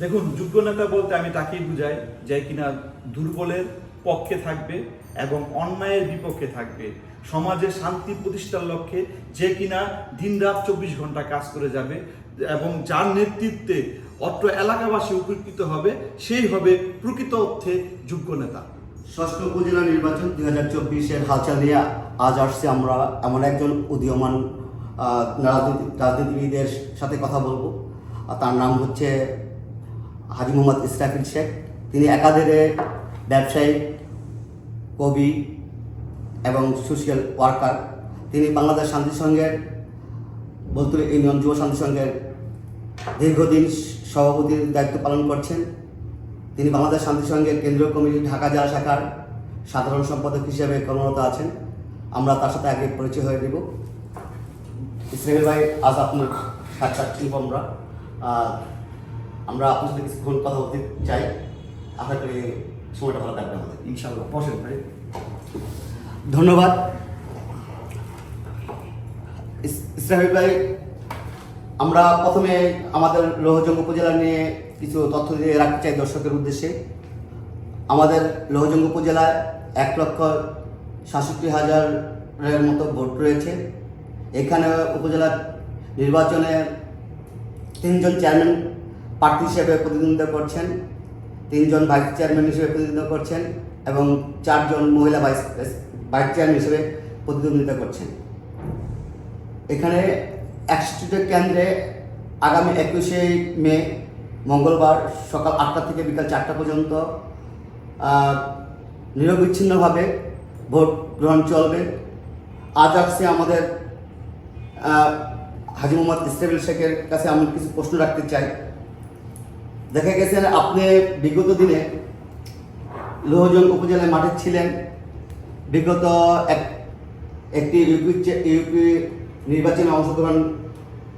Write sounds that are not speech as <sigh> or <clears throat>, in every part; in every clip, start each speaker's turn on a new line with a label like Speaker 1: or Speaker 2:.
Speaker 1: দেখুন যোগ্য নেতা বলতে আমি তাকেই বুঝাই যে কিনা দুর্বলের পক্ষে থাকবে এবং অন্যায়ের বিপক্ষে থাকবে। সমাজে শান্তি প্রতিষ্ঠার লক্ষ্যে যে কিনা দিনরাত চব্বিশ ঘণ্টা কাজ করে যাবে এবং যার নেতৃত্বে অত্র এলাকাবাসী উপকৃত হবে, সেই হবে প্রকৃত অর্থে যোগ্য নেতা
Speaker 2: ষষ্ঠ উপজেলা নির্বাচন দুই হাজার চব্বিশের হালচাল নিয়ে আজ আসছে আমরা। এমন একজন উদীয়মান রাজনীতিবিদের সাথে কথা বলব। তার নাম হচ্ছে হাজি মোহাম্মদ ইসরাফিল শেখ। তিনি একাধারে ব্যবসায়ী, কবি এবং সোশ্যাল ওয়ার্কার তিনি বাংলাদেশ শান্তি সংঘের, বলতুল ইউনিয়ন যুব শান্তি সংঘের দীর্ঘদিন সভাপতির দায়িত্ব পালন করছেন। তিনি বাংলাদেশ শান্তি সংঘের কেন্দ্রীয় কমিটি, ঢাকা জেলা শাখার সাধারণ সম্পাদক হিসেবে কর্মরত আছেন। আমরা তার সাথে আগে পরিচয় হয়ে দেব ইসরায়েল ভাই, আজ আপনার সাক্ষাৎ আমরা। আমরা আপনার সাথে কিছুক্ষণ কথা বলতে চাই। আশা করি সময়টা ভালো থাকবে আমাদের।
Speaker 1: ইনশাল্লাহ বসেন ভাই।
Speaker 2: ধন্যবাদ। ইস- ইসরাহিল ভাই আমরা প্রথমে আমাদের লোহজং উপজেলা নিয়ে কিছু তথ্য দিয়ে রাখতে চাই দর্শকের উদ্দেশ্যে। আমাদের লোহজং উপজেলায় এক লক্ষ সাতষট্টি হাজারের মতো ভোট রয়েছে। এখানে উপজেলা নির্বাচনে তিনজন চেয়ারম্যান প্রার্থী হিসেবে প্রতিদ্বন্দ্বিতা করছেন, তিনজন ভাইস চেয়ারম্যান হিসেবে প্রতিদ্বন্দ্বিতা করছেন এবং চারজন মহিলা ভাইস ভাইস চেয়ারম্যান হিসেবে প্রতিদ্বন্দ্বিতা করছেন। এখানে একষট্টিটা কেন্দ্রে আগামী একুশে মে, মঙ্গলবার সকাল আটটা থেকে বিকাল চারটা পর্যন্ত নিরবিচ্ছিন্নভাবে ভোট গ্রহণ চলবে। আজ আসছে আমাদের হাজি মোহাম্মদ ইসরাবিল শেখের কাছে আমি কিছু প্রশ্ন রাখতে চাই। দেখা গেছে আপনি বিগত দিনে লোহজং উপজেলায় মাঠে ছিলেন। বিগত এক একটি ইউপি ইউপি নির্বাচনে অংশগ্রহণ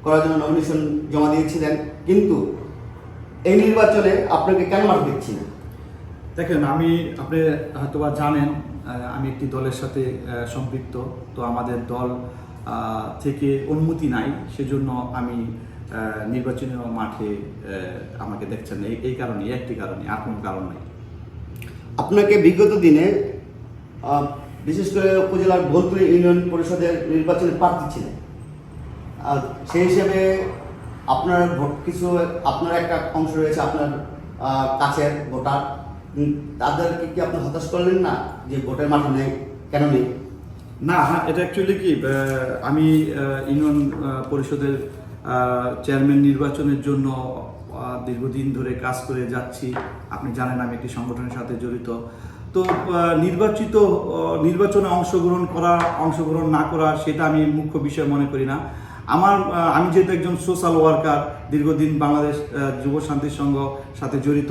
Speaker 2: করার জন্য নমিনেশন জমা দিয়েছিলেন। কিন্তু এই নির্বাচনে আপনাকে কেন মাঠে দেখছি না?
Speaker 1: দেখেন, আমি, আপনি হয়তোবা জানেন আমি একটি দলের সাথে সম্পৃক্ত। তো আমাদের দল থেকে অনুমতি নাই। সেজন্য আমি নির্বাচনী মাঠে আমাকে দেখছেন না। এই- এই কারণে একটি কারণে আর কোনো কারণ নেই।
Speaker 2: আপনাকে বিগত দিনে বিশেষ করে উপজেলার বোলপুরি ইউনিয়ন পরিষদের নির্বাচনে প্রার্থী ছিলেন। আর সেই হিসেবে আপনার ভোট কিছু আপনার একটা অংশ রয়েছে আপনার কাছের ভোটার। তাদেরকে কি আপনি হতাশ করলেন না যে ভোটের মাঠে নেই? কেন নেই?
Speaker 1: না এটা অ্যাকচুয়ালি কি আমি ইউনিয়ন পরিষদের চেয়ারম্যান নির্বাচনের জন্য দীর্ঘদিন ধরে কাজ করে যাচ্ছি। আপনি জানেন আমি একটি সংগঠনের সাথে জড়িত। তো নির্বাচিত নির্বাচনে অংশগ্রহণ করা, অংশগ্রহণ না করা, সেটা আমি মুখ্য বিষয় মনে করি না। আমার আমি যেহেতু একজন সোশ্যাল ওয়ার্কার দীর্ঘদিন বাংলাদেশ যুব শান্তি সংঘ সাথে জড়িত,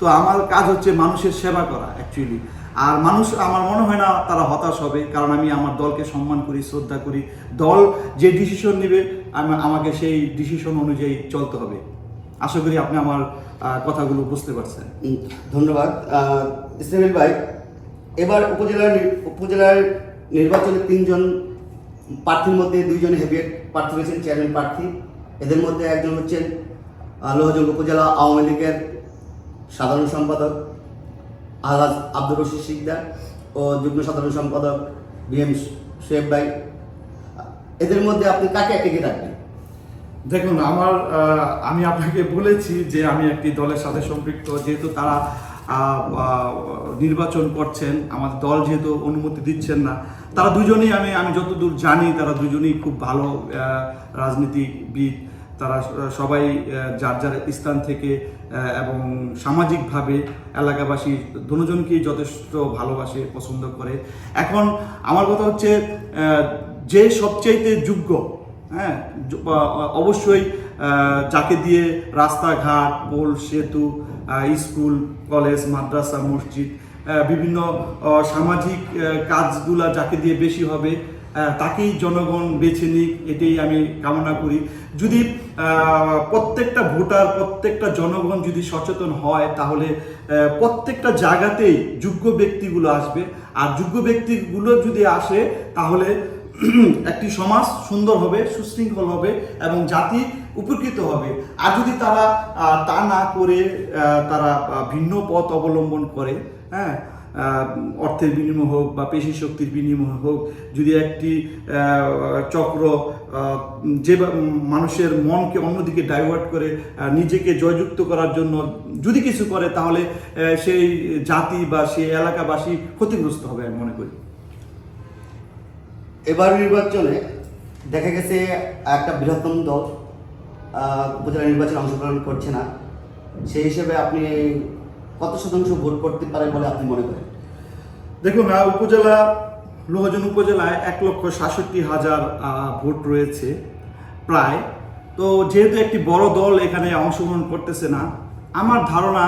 Speaker 1: তো আমার কাজ হচ্ছে মানুষের সেবা করা অ্যাকচুয়ালি আর মানুষ আমার মনে হয় না তারা হতাশ হবে কারণ আমি আমার দলকে সম্মান করি শ্রদ্ধা করি। দল যে ডিসিশন নেবে আমি আমাকে সেই ডিসিশন অনুযায়ী চলতে হবে। আশা করি আপনি আমার কথাগুলো বুঝতে পারছেন।
Speaker 2: ধন্যবাদ। ইসলামিল ভাই এবার উপজেলার উপজেলার নির্বাচনে তিনজন প্রার্থীর মধ্যে দুইজন হেভিয়েট প্রার্থী রয়েছেন চেয়ারম্যান প্রার্থী। এদের মধ্যে একজন হচ্ছেন আহ, লোহজং উপজেলা আওয়ামী লীগের সাধারণ সম্পাদক। আলহাজ আব্দুর রশিদ শিকদার ও যুগ্ম সাধারণ সম্পাদক বি এম সোয়েব ভাই। এদের মধ্যে আপনি কাকে এগিয়ে রাখবেন
Speaker 1: দেখুন, আমার আমি আপনাকে বলেছি যে আমি একটি দলের সাথে সম্পৃক্ত। যেহেতু তারা নির্বাচন করছেন, আমাদের দল যেহেতু অনুমতি দিচ্ছেন না, তারা দুজনেই আমি আমি যতদূর জানি তারা দুজনেই খুব ভালো রাজনীতিবিদ। তারা সবাই যার যার স্থান থেকে এবং সামাজিকভাবে এলাকাবাসী দুজনকেই যথেষ্ট ভালোবাসে, পছন্দ করে। এখন আমার কথা হচ্ছে যে সবচাইতে যোগ্য হ্যাঁ অবশ্যই যাকে দিয়ে রাস্তাঘাট, পোল, সেতু স্কুল, কলেজ, মাদ্রাসা, মসজিদ বিভিন্ন সামাজিক কাজগুলা যাকে দিয়ে বেশি হবে তাকেই জনগণ বেছে নিক, এটাই আমি কামনা করি। যদি প্রত্যেকটা ভোটার, প্রত্যেকটা জনগণ যদি সচেতন হয়, তাহলে প্রত্যেকটা জায়গাতেই যোগ্য ব্যক্তিগুলো আসবে। আর যোগ্য ব্যক্তিগুলো যদি আসে, তাহলে <clears throat> একটি সমাজ সুন্দর হবে, সুশৃঙ্খল হবে এবং জাতি উপকৃত হবে। আর যদি তারা তা না করে তারা ভিন্ন পথ অবলম্বন করে হ্যাঁ অর্থের বিনিময় হোক বা পেশি শক্তির বিনিময় হোক, যদি একটি চক্র যে মানুষের মনকে অন্যদিকে ডাইভার্ট করে নিজেকে জয়যুক্ত করার জন্য যদি কিছু করে, তাহলে সেই জাতি বা সেই এলাকাবাসী ক্ষতিগ্রস্ত হবে আমি মনে করি।
Speaker 2: এবার নির্বাচনে দেখা গেছে একটা বৃহত্তম দল উপজেলা নির্বাচনে অংশগ্রহণ করছে না। সেই হিসেবে আপনি কত শতাংশ ভোট করতে পারে বলে আপনি মনে করেন?
Speaker 1: দেখুন উপজেলা লোহজন উপজেলায় এক লক্ষ সাতষট্টি হাজার ভোট রয়েছে প্রায়। তো যেহেতু একটি বড় দল এখানে অংশগ্রহণ করতেছে না আমার ধারণা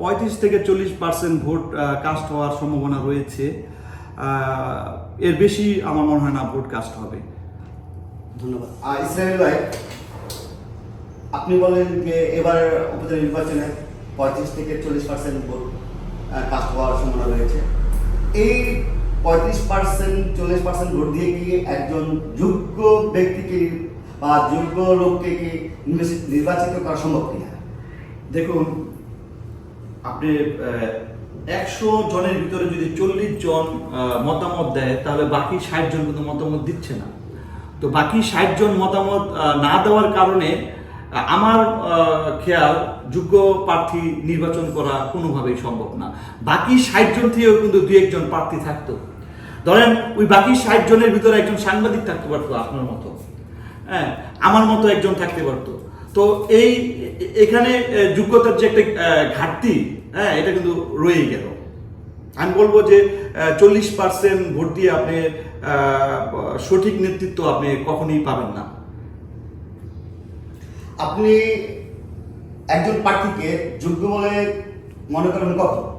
Speaker 1: পঁয়ত্রিশ থেকে চল্লিশ পার্সেন্ট ভোট কাস্ট হওয়ার সম্ভাবনা রয়েছে। এর বেশি আমার মনে হয় না ভোট কাস্ট হবে।
Speaker 2: ধন্যবাদ। ইসরায়েল ভাই আপনি বলেন যে এবার উপজেলা নির্বাচনে পঁয়ত্রিশ থেকে চল্লিশ পার্সেন্ট ভোট কাস্ট হওয়ার সম্ভাবনা রয়েছে। এই পঁয়ত্রিশ পার্সেন্ট চল্লিশ পার্সেন্ট ভোট দিয়ে কি একজন যোগ্য ব্যক্তিকে বা যোগ্য লোককে কি নির্বাচিত- করা সম্ভব কিনা?
Speaker 1: দেখুন, আপনি একশো জনের ভিতরে যদি চল্লিশ জন মতামত দেয়, তাহলে বাকি ষাট জন কিন্তু মতামত দিচ্ছে না। তো বাকি ষাট জন মতামত না দেওয়ার কারণে আমার খেয়াল যোগ্য প্রার্থী নির্বাচন করা কোনোভাবেই সম্ভব না। বাকি ষাট জন থেকেও কিন্তু দু একজন প্রার্থী থাকতো। ধরেন, ওই বাকি ষাট জনের ভিতরে একজন সাংবাদিক থাকতে পারতো আপনার মতো। হ্যাঁ আমার মতো একজন থাকতে পারতো। তো এই, এখানে যোগ্যতার যে একটা ঘাটতি হ্যাঁ এটা কিন্তু রয়েই গেল। আমি বলব যে চল্লিশ পার্সেন্ট ভোট দিয়ে আপনি সঠিক নেতৃত্ব আপনি কখনোই পাবেন না।
Speaker 2: আপনি একজন প্রার্থীকে যোগ্য বলে মনে করেন কখন?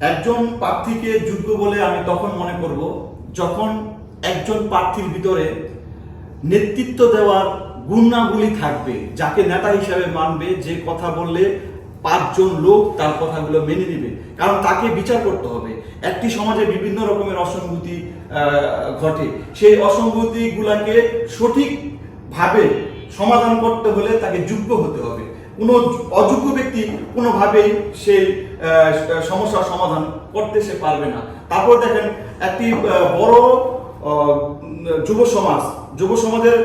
Speaker 1: একজন প্রার্থীকে যোগ্য বলে আমি তখন মনে করব যখন একজন প্রার্থীর ভিতরে নেতৃত্ব দেওয়ার গুণাবলী থাকবে যাকে নেতা হিসাবে মানবে যে কথা বললে পাঁচজন লোক তার কথাগুলো মেনে নেবে। কারণ তাকে বিচার করতে হবে। একটি সমাজে বিভিন্ন রকমের অসঙ্গতি আহ, ঘটে। সেই অসঙ্গতিগুলাকে সঠিকভাবে সমাধান করতে হলে তাকে যোগ্য হতে হবে। কোনো অযোগ্য ব্যক্তি কোনোভাবেই সে সমস্যার সমাধান করতে সে পারবে না। তারপর দেখেন, একটি বড় যুব সমাজ, যুব সমাজের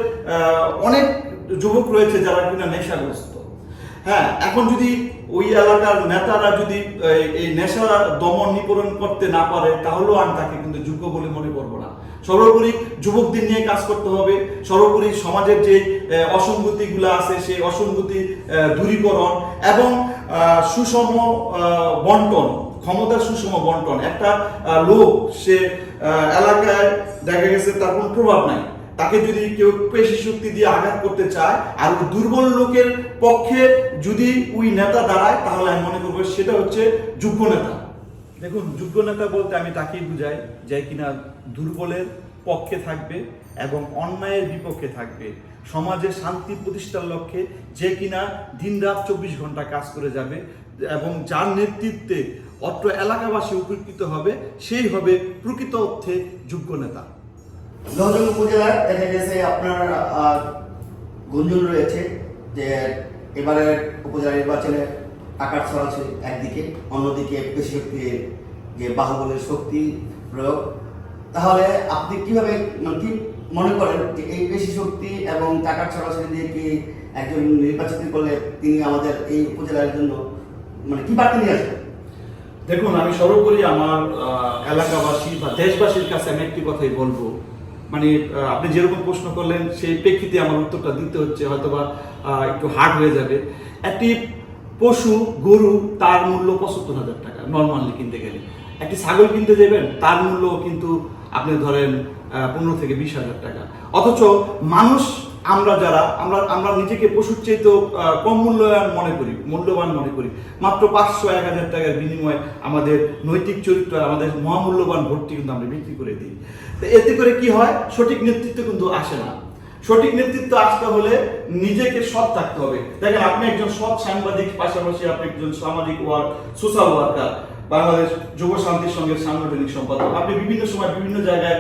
Speaker 1: অনেক যুবক রয়েছে যারা কিনা নেশাগ্রস্ত। হ্যাঁ এখন যদি ওই এলাকার নেতারা যদি এই নেশা দমন নিপরণ করতে না পারে, তাহলেও আমি তাকে কিন্তু যোগ্য বলে মনে করব না। সর্বোপরি যুবকদের নিয়ে কাজ করতে হবে, সর্বোপরি সমাজের যে অসঙ্গতিগুলো আছে, সেই অসঙ্গতি দূরীকরণ এবং সুষম বন্টন, ক্ষমতার সুষম বন্টন। একটা লোক সে এলাকায় দেখা গেছে তার কোনো প্রভাব নাই। তাকে যদি কেউ পেশি শক্তি দিয়ে আঘাত করতে চায়, আর দুর্বল লোকের পক্ষে যদি ওই নেতা দাঁড়ায়, তাহলে আমি মনে করব সেটা হচ্ছে যোগ্য নেতা। দেখুন যোগ্য নেতা বলতে আমি তাকেই বুঝাই, যে কিনা দুর্বলের পক্ষে থাকবে এবং অন্যায়ের বিপক্ষে থাকবে। সমাজে শান্তি প্রতিষ্ঠার লক্ষ্যে যে কিনা দিনরাত চব্বিশ ঘণ্টা কাজ করে যাবে এবং যার নেতৃত্বে অত্র এলাকাবাসী উপকৃত হবে, সেই হবে প্রকৃত অর্থে যোগ্য নেতা
Speaker 2: লোহজং উপজেলায় দেখা গেছে আপনার গুঞ্জন রয়েছে যে এবারে উপজেলা নির্বাচনে টাকার ছড়াছড়ি একদিকে, অন্যদিকে পেশি যে বাহুবলের শক্তি প্রয়োগ। তাহলে আপনি কীভাবে মানে কি মনে করেন যে এই পেশি শক্তি এবং টাকার ছড়াছড়ি দিয়ে কি একজন নির্বাচিত করলে তিনি আমাদের এই উপজেলার জন্য মানে কি বার্তা নিয়ে আসবেন?
Speaker 1: দেখুন, আমি সর্বোপরি আমার এলাকাবাসী বা দেশবাসীর কাছে আমি একটি কথাই বলব। মানে আপনি যেরকম প্রশ্ন করলেন, সেই প্রেক্ষিতে আমার উত্তরটা দিতে হচ্ছে, হয়তোবা একটু হার্ড হয়ে যাবে। একটি পশু গরু তার মূল্য পঁচাত্তর হাজার টাকা নর্মালি কিনতে গেলে। একটি ছাগল কিনতে যাবেন তার মূল্য কিন্তু আপনি ধরেন পনেরো থেকে বিশ হাজার টাকা। অথচ মানুষ আমরা যারা আমরা আমরা নিজেকে পশুর চেয়েতেও আহ, কম মূল্যায়ন মনে করি মূল্যবান মনে করি। মাত্র পাঁচশো এক হাজার টাকার বিনিময়ে আমাদের নৈতিক চরিত্র আমাদের মহামূল্যবান ভোটটি কিন্তু আমরা বিক্রি করে দিই। এতে করে কি হয়? সঠিক নেতৃত্ব কিন্তু আসে না। সঠিক নেতৃত্ব আসতে হলে নিজেকে সৎ থাকতে হবে। দেখেন, আপনি একজন সৎ সাংবাদিক, পাশাপাশি আপনি একজন সামাজিক ওয়ার্ক, সোশ্যাল ওয়ার্কার, বাংলাদেশ যুব শান্তির সঙ্গে সাংগঠনিক সম্পাদক। আপনি বিভিন্ন সময় বিভিন্ন জায়গায়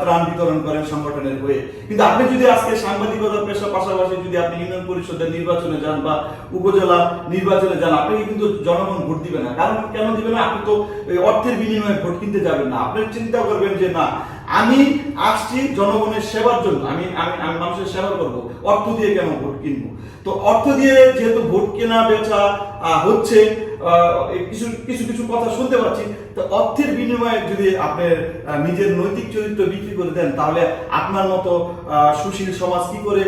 Speaker 1: ত্রাণ বিতরণ করেন সংগঠনের হয়ে। কিন্তু আপনি যদি আজকে সাংবাদিকতার পেশার পাশাপাশি যদি আপনি ইউনিয়ন পরিষদের নির্বাচনে যান বা উপজেলা নির্বাচনে যান, আপনাকে কিন্তু জনগণ ভোট দিবে না। কারণ কেন দিবে না? আপনি তো অর্থের বিনিময়ে ভোট কিনতে যাবেন না। আপনি চিন্তা করবেন যে না আমি আসছি জনগণের সেবার জন্য। আমি আমি আমি মানুষের সেবা করব। অর্থ দিয়ে কেন ভোট কিনবো? তো অর্থ দিয়ে যেহেতু ভোট কেনা, বেচা হচ্ছে কিছু কিছু কিছু কথা শুনতে পাচ্ছি। তো অর্থের বিনিময়ে যদি আপনি নিজের নৈতিক চরিত্র বিক্রি করে দেন, তাহলে আপনার মতো সুশীল সমাজ কি করে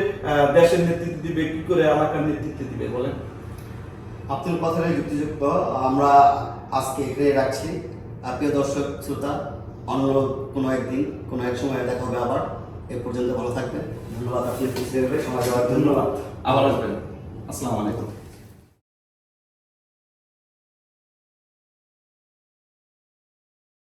Speaker 1: দেশের নেতৃত্ব দিবে, কি করে এলাকার নেতৃত্ব দিবে, বলেন?
Speaker 2: আপনার কথাটাই যুক্তিযুক্ত। আমরা আজকে এখানে রাখছি। প্রিয় দর্শক, শ্রোতা অন্য কোনো একদিন, কোনো এক সময় দেখা হবে আবার। এ পর্যন্ত ভালো থাকবেন। ধন্যবাদ, আপনি সময় দেওয়ার
Speaker 1: ধন্যবাদ। আবার আসবেন। আসসালামু আলাইকুম।